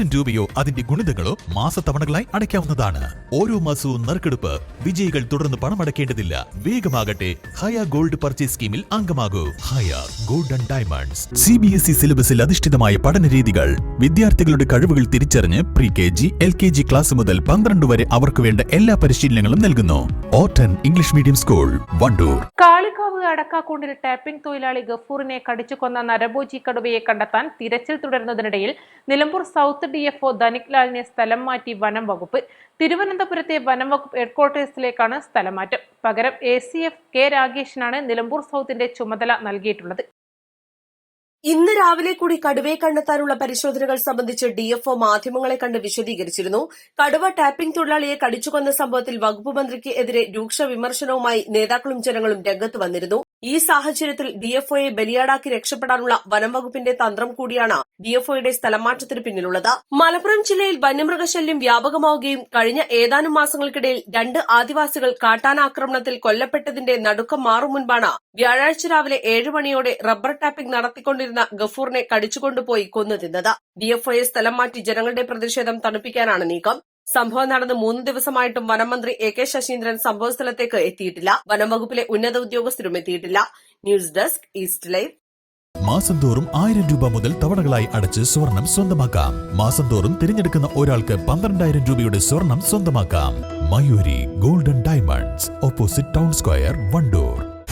ആയിരം രൂപയോ അതിന്റെ ഗുണിതങ്ങളോ മാസത്തവണകളായി അടയ്ക്കാവുന്നതാണ്. ഓരോ മാസവും നറുക്കെടുപ്പ്. വിജയികൾ തുടർന്ന് പണമടക്കേണ്ടതില്ല. വേഗമാകട്ടെ. ഹയ ഗോൾഡ് പർച്ചേസ് സ്കീമിൽ അംഗമാകൂ. Haya gold and diamonds. C B S E സിലബസിൽ അധിഷ്ഠിതമായ പഠന രീതികൾ. വിദ്യാർത്ഥികളുടെ കഴിവുകൾ തിരിച്ചറിഞ്ഞ് pre K G L K G class മുതൽ പന്ത്രണ്ട് വരെ അവർക്ക് വേണ്ട എല്ലാ പരിശീലനങ്ങളും നൽകുന്നു. Ottan English medium school Wandoor. Kalikavu അടക്കാക്കൂണ്ടിൽ tapping തൊഴിലാളി ഗഫൂറിനെ കടിച്ചു കൊന്ന നരഭോജി കടുവയെ കണ്ടെത്താൻ തിരച്ചിൽ തുടരുന്നതിനിടയിൽ Nilambur south D F O Dhanik ലാലിനെ സ്ഥലം മാറ്റി വനം വകുപ്പ്. തിരുവനന്തപുരത്തെ വനംവകുപ്പ് ഹെഡ്ക്വാർട്ടേഴ്സിലേക്കാണ് സ്ഥലമാറ്റം. പകരം എ സി എഫ് കെ രാഗേഷിനാണ് നിലമ്പൂർ സൗത്തിന്റെ ചുമതല നൽകിയിട്ടുള്ളത്. ഇന്ന് രാവിലെ കൂടി കടുവയെ കണ്ടെത്താനുള്ള പരിശോധനകൾ സംബന്ധിച്ച് ഡിഎഫ്ഒ മാധ്യമങ്ങളെ കണ്ട് വിശദീകരിച്ചിരുന്നു. കടുവ ടാപ്പിംഗ് തൊഴിലാളിയെ കടിച്ചുകൊന്ന സംഭവത്തിൽ വകുപ്പ് മന്ത്രിക്ക് എതിരെ രൂക്ഷ വിമർശനവുമായി നേതാക്കളും ജനങ്ങളും രംഗത്ത് വന്നിരുന്നു. ഈ സാഹചര്യത്തിൽ ഡിഎഫ്ഒയെ ബലിയാടാക്കി രക്ഷപ്പെടാനുള്ള വനം വകുപ്പിന്റെ തന്ത്രം കൂടിയാണ് ഡിഎഫ്ഒയുടെ സ്ഥലമാറ്റത്തിന് പിന്നിലുള്ളത്. മലപ്പുറം ജില്ലയിൽ വന്യമൃഗശല്യം വ്യാപകമാവുകയും കഴിഞ്ഞ ഏതാനും മാസങ്ങൾക്കിടയിൽ രണ്ട് ആദിവാസികൾ കാട്ടാനാക്രമണത്തിൽ കൊല്ലപ്പെട്ടതിന്റെ നടുക്കം മാറും മുൻപാണ് വ്യാഴാഴ്ച രാവിലെ ഏഴ് മണിയോടെ റബ്ബർ ടാപ്പിംഗ് നടത്തിക്കൊണ്ടിരുന്ന ഗഫൂറിനെ കടിച്ചുകൊണ്ടുപോയി കൊന്നു തിന്നത്. ഡിഎഫ്ഒയെ സ്ഥലം മാറ്റി ജനങ്ങളുടെ പ്രതിഷേധം തണുപ്പിക്കാനാണ് നീക്കം. സംഭവം നടന്ന് മൂന്ന് ദിവസമായിട്ടും വനമന്ത്രി എ കെ ശശീന്ദ്രൻ സംഭവസ്ഥലത്തേക്ക് എത്തിയിട്ടില്ല. വനം വകുപ്പിലെ ഉന്നത ഉദ്യോഗസ്ഥരും എത്തിയിട്ടില്ല. News desk east live. മാസം തോറും ആയിരം രൂപ മുതൽ തവണകളായി അടച്ച് സ്വർണം സ്വന്തമാക്കാം. മാസം തോറും തിരഞ്ഞെടുക്കുന്ന ഒരാൾക്ക് പന്ത്രണ്ടായിരം രൂപയുടെ സ്വർണം സ്വന്തമാക്കാം. Mayuri golden diamonds opposite town square Wandoor.